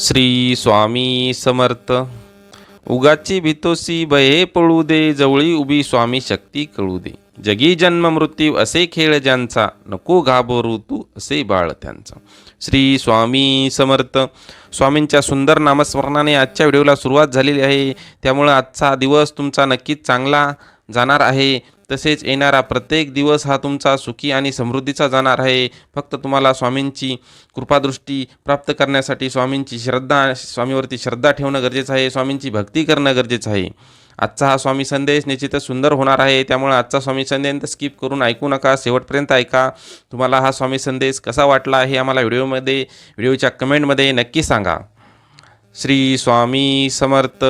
श्री स्वामी समर्थ. उगाची भितोसी भये पळू दे जवळी उभी स्वामी शक्ती कळू दे जगी जन्म मृत्यू असे खेळ ज्यांचा नको घाबरू तू असे बाळ त्यांचा. श्री स्वामी समर्थ. स्वामींच्या सुंदर नामस्मरणाने आजच्या व्हिडिओला सुरुवात झालेली आहे. त्यामुळं आजचा दिवस तुमचा नक्कीच चांगला जाणार आहे. तसेच येणारा प्रत्येक दिवस हा तुमचा सुखी आणि समृद्धीचा जाणार आहे. फक्त तुम्हाला स्वामींची कृपादृष्टी प्राप्त करण्यासाठी स्वामींची श्रद्धा स्वामीवरती श्रद्धा ठेवणं गरजेचं आहे. स्वामींची भक्ती करणं गरजेचं आहे. आजचा हा स्वामी संदेश निश्चितच सुंदर होणार आहे. त्यामुळे आजचा स्वामी संदेश स्किप करून ऐकू नका. शेवटपर्यंत ऐका. तुम्हाला हा स्वामी संदेश कसा वाटला हे आम्हाला व्हिडिओमध्ये व्हिडिओच्या कमेंटमध्ये नक्की सांगा. श्री स्वामी समर्थ.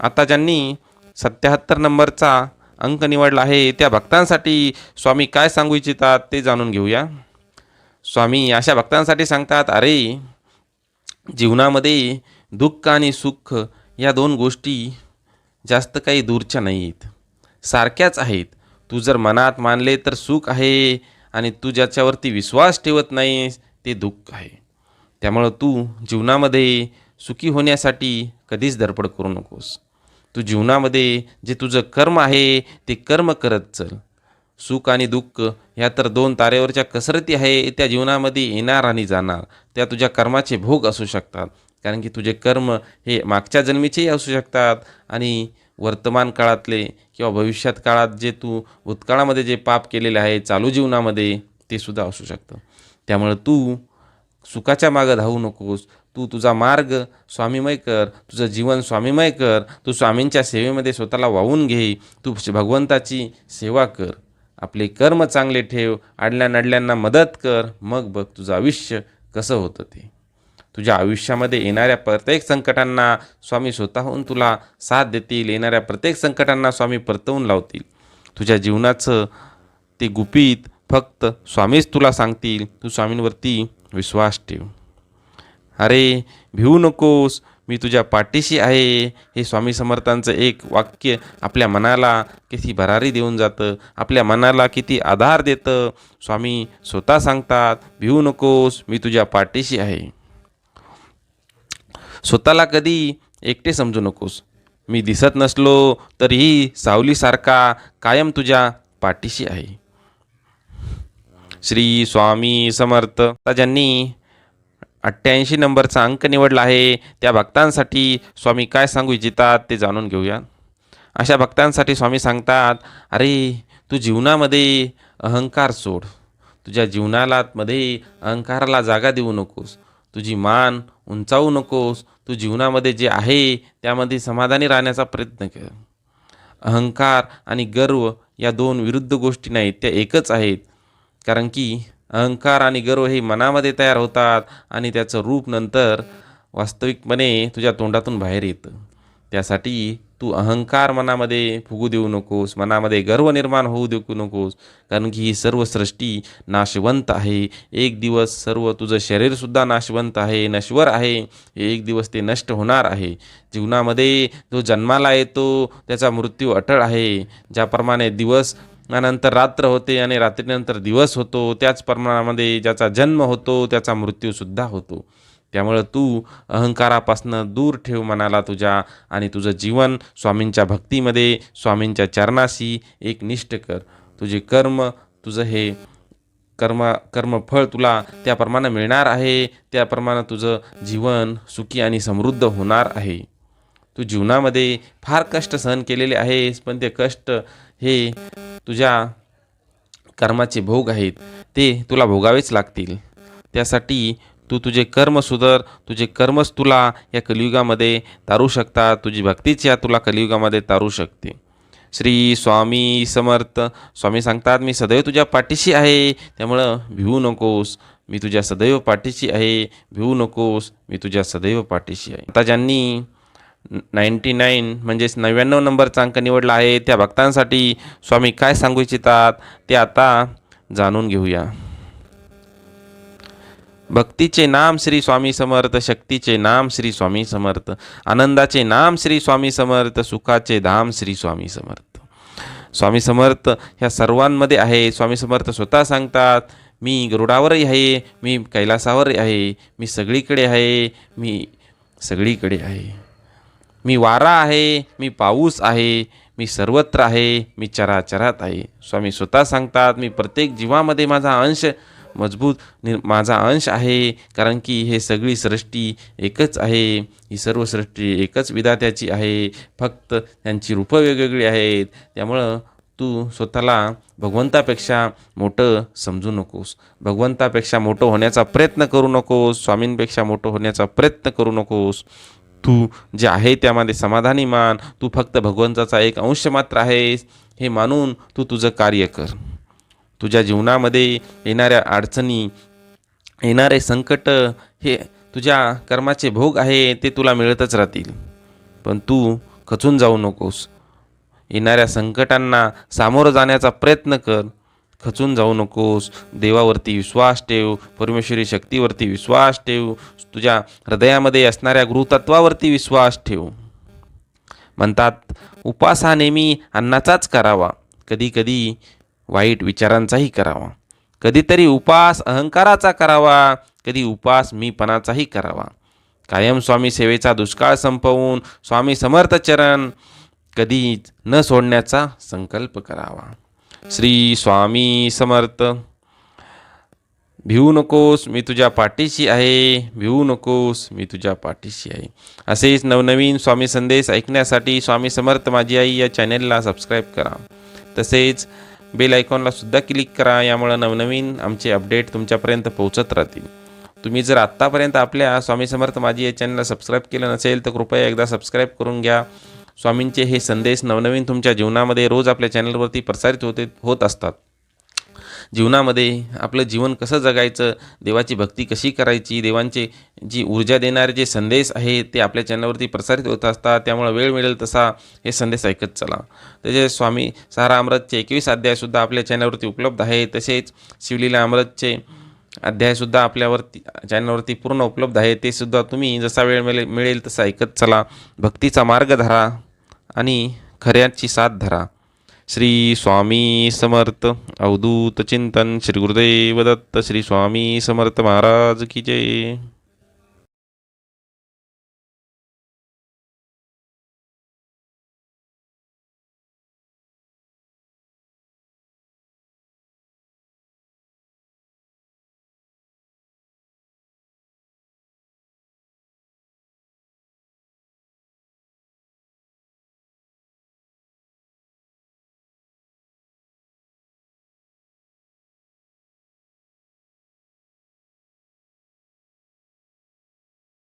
आता ज्यांनी सत्याहत्तर नंबरचा अंक निवडला आहे. त्या भक्तांसाठी स्वामी काय सांगू इच्छितात ते जाणून घेऊया. स्वामी अशा भक्तांसाठी सांगतात अरे जीवनामध्ये दुःख आणि सुख या दोन गोष्टी जास्त काही दूरच्या नाही आहेत सारख्याच आहेत. तू जर मनात मानले तर सुख आहे आणि तू ज्याच्यावरती विश्वास ठेवत नाहीस ते दुःख आहे. त्यामुळं तू जीवनामध्ये सुखी होण्यासाठी कधीच धडपड करू नकोस. तू जीवनामध्ये जे तुझं कर्म आहे ते कर्म करत चल. सुख आणि दुःख ह्या तर दोन तारेवरच्या कसरती आहे त्या जीवनामध्ये येणार आणि जाणार. त्या तुझ्या कर्माचे भोग असू शकतात. कारण की तुझे कर्म हे मागच्या जन्मीचेही असू शकतात आणि वर्तमान काळातले किंवा भविष्यात काळात जे तू भूतकाळामध्ये जे पाप केलेले आहे चालू जीवनामध्ये ते सुद्धा असू शकतं. त्यामुळं तू सुखाच्या मागं धावू नकोस. तू तुझा मार्ग स्वामीमय कर तुझं जीवन स्वामीमय कर तू स्वामींच्या सेवेमध्ये स्वतःला वाहून घे तू भगवंताची सेवा कर. आपले कर्म चांगले ठेव आडल्या नडल्यांना मदत कर मग बघ तुझं आयुष्य कसं होतं ते. तुझ्या आयुष्यामध्ये येणाऱ्या प्रत्येक संकटांना स्वामी स्वतःहून तुला साथ देतील येणाऱ्या प्रत्येक संकटांना स्वामी परतवून लावतील. तुझ्या जीवनाचं ते गुपित फक्त स्वामीच तुला सांगतील तू स्वामींवरती विश्वास ठेव. अरे भिवू नकोस मी तुझ्या पाठीशी आहे. हे स्वामी समर्थांचं एक वाक्य आपल्या मनाला किती भरारी देऊन जातं. आपल्या मनाला किती आधार देतं. स्वामी स्वतः सांगतात भिवू नकोस मी तुझ्या पाठीशी आहे. स्वतःला कधी एकटे समजू नकोस. मी दिसत नसलो तरीही सावलीसारखा कायम तुझ्या पाठीशी आहे. श्री स्वामी समर्थ. ज्यांनी अठ्ठ्याऐंशी नंबरचा अंक निवडला आहे. त्या भक्तांसाठी स्वामी काय सांगू इच्छितात ते जाणून घेऊया. अशा भक्तांसाठी स्वामी सांगतात अरे तू जीवनामध्ये अहंकार सोड. तुझ्या जीवनाला मध्ये अहंकाराला जागा देऊ नकोस. तुझी मान उंचावू नकोस. तू जीवनामध्ये जे आहे त्यामध्ये समाधानी राहण्याचा प्रयत्न कर. अहंकार आणि गर्व या दोन विरुद्ध गोष्टी नाहीत त्या एकच आहेत. कारण की अहंकार आणि गर्व हे मनामध्ये तयार होतात आणि त्याचं रूप नंतर वास्तविकपणे तुझ्या तोंडातून बाहेर येतं. त्यासाठी तू अहंकार मनामध्ये फुगू देऊ नकोस मनामध्ये गर्व निर्माण होऊ देऊ नकोस कारण की ही सर्व सृष्टी नाशवंत आहे. एक दिवस सर्व तुझं शरीरसुद्धा नाशवंत आहे नश्वर आहे. एक दिवस ते नष्ट होणार आहे. जीवनामध्ये जो जन्माला येतो त्याचा मृत्यू अटळ आहे. ज्याप्रमाणे दिवस नंतर रात्र होते आणि रात्रीनंतर दिवस होतो. त्याच प्रमाणामध्ये ज्याचा जन्म होतो त्याचा मृत्यूसुद्धा होतो. त्यामुळं तू अहंकारापासनं दूर ठेव मनाला तुझ्या आणि तुझं जीवन स्वामींच्या भक्तीमध्ये स्वामींच्या चरणाशी एक निष्ठ कर. तुझे कर्म तुझं हे कर्म कर्मफळ तुला त्याप्रमाणे मिळणार आहे. त्याप्रमाणे तुझं जीवन सुखी आणि समृद्ध होणार आहे. तू जीवनामध्ये फार कष्ट सहन केलेले आहेस पण ते कष्ट हे तुझ्या कर्माचे भोग आहेत ते तुला भोगावेच लागतील. त्यासाठी तू तुझे कर्म सुधर तुझे कर्मच तुला या कलियुगामध्ये तारू शकतात तुझी भक्तीच या तुला कलियुगामध्ये तारू शकते. श्री स्वामी समर्थ स्वामी सांगतात मी सदैव तुझ्या पाठीशी आहे त्यामुळं भिवू नकोस. मी तुझ्या सदैव पाठीशी आहे भिवू नकोस. मी तुझ्या सदैव पाठीशी आहे. आता ज्यांनी नाईंटी नाईन म्हणजेच नव्याण्णव नंबरचा अंक निवडला आहे. त्या भक्तांसाठी स्वामी काय सांगू इच्छितात ते आता जाणून घेऊया. भक्तीचे नाम श्री स्वामी समर्थ शक्तीचे नाम श्री स्वामी समर्थ आनंदाचे नाम श्री स्वामी समर्थ सुखाचे धाम श्री स्वामी समर्थ. स्वामी समर्थ ह्या सर्वांमध्ये आहे. स्वामी समर्थ स्वतः सांगतात मी गरुडावरही आहे मी कैलासावरही आहे मी सगळीकडे आहे मी सगळीकडे आहे. मी वारा आहे मी पाऊस आहे मी सर्वत्र आहे मी चराचरात आहे. स्वामी स्वतः सांगतात मी प्रत्येक जीवामध्ये माझा अंश मजबूत नि माझा अंश आहे कारण की हे सगळी सृष्टी एकच आहे. ही सर्व सृष्टी एकच विधात्याची आहे. फक्त त्यांची रूपं वेगवेगळी आहेत. त्यामुळं तू स्वतःला भगवंतापेक्षा मोठं समजू नकोस. भगवंतापेक्षा मोठं होण्याचा प्रयत्न करू नकोस. स्वामींपेक्षा मोठं होण्याचा प्रयत्न करू नकोस. तू जे आहे त्यामध्ये समाधानी मान तू फक्त भगवंताचा एक अंश मात्र आहेस हे मानून तू तुझं कार्य कर. तुझ्या जीवनामध्ये येणाऱ्या अडचणी येणारे संकट हे तुझ्या कर्माचे भोग आहे ते तुला मिळतच राहतील. पण तू खचून जाऊ नकोस. येणाऱ्या संकटांना सामोरं जाण्याचा प्रयत्न कर. खचून जाऊ नकोस देवावरती विश्वास ठेव. परमेश्वरी शक्तीवरती विश्वास ठेव. तुझ्या हृदयामध्ये असणाऱ्या गृहतत्वावरती विश्वास ठेव. म्हणतात उपास हा नेहमी अन्नाचाच करावा. कधीकधी वाईट विचारांचाही करावा. कधीतरी उपास अहंकाराचा करावा. कधी उपास मीपणाचाही करावा. कायम स्वामी सेवेचा दुष्काळ संपवून स्वामी समर्थ चरण कधीच न सोडण्याचा संकल्प करावा. श्री स्वामी समर्थ. भिवू नकोस मी तुझ्या पाठीशी आहे. भिवू नकोस मी तुझ्या पाठीशी आहे. असेच नवनवीन स्वामी संदेश ऐकण्यासाठी स्वामी समर्थ माझी आई या चॅनेलला सबस्क्राईब करा. तसेच बेल आयकॉनला सुद्धा क्लिक करा यामुळे नवनवीन आमचे अपडेट तुमच्यापर्यंत पोहोचत राहतील. तुम्ही जर आत्तापर्यंत आपल्या स्वामी समर्थ माझी या चॅनलला सबस्क्राईब केलं नसेल तर कृपया एकदा सबस्क्राईब करून घ्या. स्वामींचे हे संदेश नवनवीन तुमच्या जीवनामध्ये रोज आपल्या चॅनलवरती प्रसारित होते होत असतात. जीवनामध्ये आपलं जीवन कसं जगायचं देवाची भक्ती कशी करायची देवांचे जी ऊर्जा देणारे जे संदेश आहेत ते आपल्या चॅनलवरती प्रसारित होत असतात त्यामुळं वेळ मिळेल तसा हे संदेश ऐकत चला. तसेच स्वामी सारा अमृतचे एकवीस अध्यायसुद्धा आपल्या चॅनलवरती उपलब्ध आहे. तसेच शिवलीला अमृतचे अध्यायसुद्धा आपल्यावरती चॅनलवरती पूर्ण उपलब्ध आहे ते सुद्धा तुम्ही जसा वेळ मिळेल मिळेल तसा ऐकत चला. भक्तीचा मार्ग धरा आणि खऱ्याची साथ धरा. श्री स्वामी समर्थ अवधूत चिंतन श्री गुरुदेव दत्त श्री स्वामी समर्थ महाराज की जय.